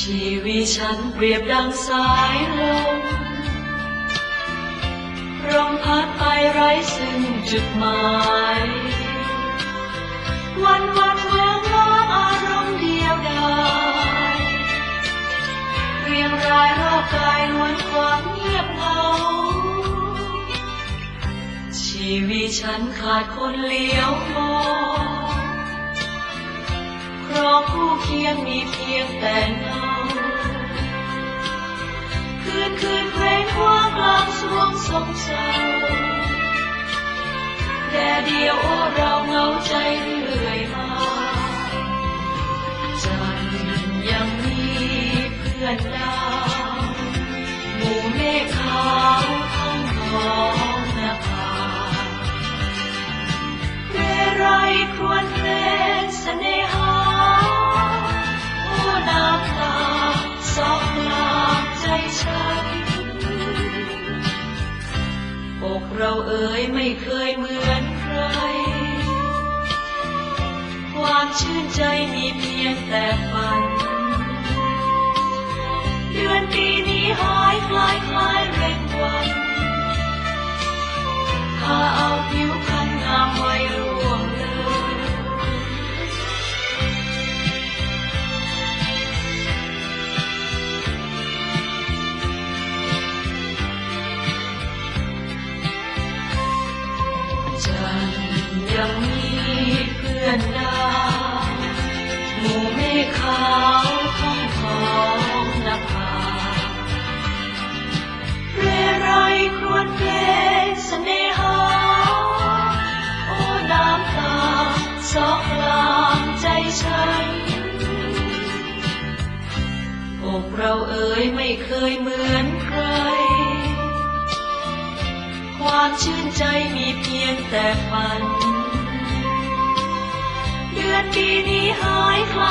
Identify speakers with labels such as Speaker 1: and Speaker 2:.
Speaker 1: ชีวิตฉันเปรียบดังสายลมลมพัดไปไร้ซึ่งจุดหมาย วันวันเมืองร้องอารมณ์เดียวดายเรียงรายรอบกายล้วนความเงียบเหงาชีวิตฉันขาดคนเลี้ยวมองครองคู่เคียงมีเพียงแต่เงา คืนคืนเพลงว่างกลางสวงสงเศร้าแด่เดียวโอ้เราเหงาใจเรื่อยมาจันยังมีเพื่อนด เคยเหมือนใคร ความชื่นใจมีเพียงแต่ฝัน เดือนปีนี้หายคลายคลาย ยังมีเพื่อนดาวหมู่เมฆขาวท้องท้องนภาเรไรครวญเพลงเสน่หา โอ้น้ำตาสอกกลางใจฉันอกเราเอ่ยไม่เคยเหมือนใคร ความชื่นใจมีเพียงแต่ฝัน เดือนปีนี้หายคล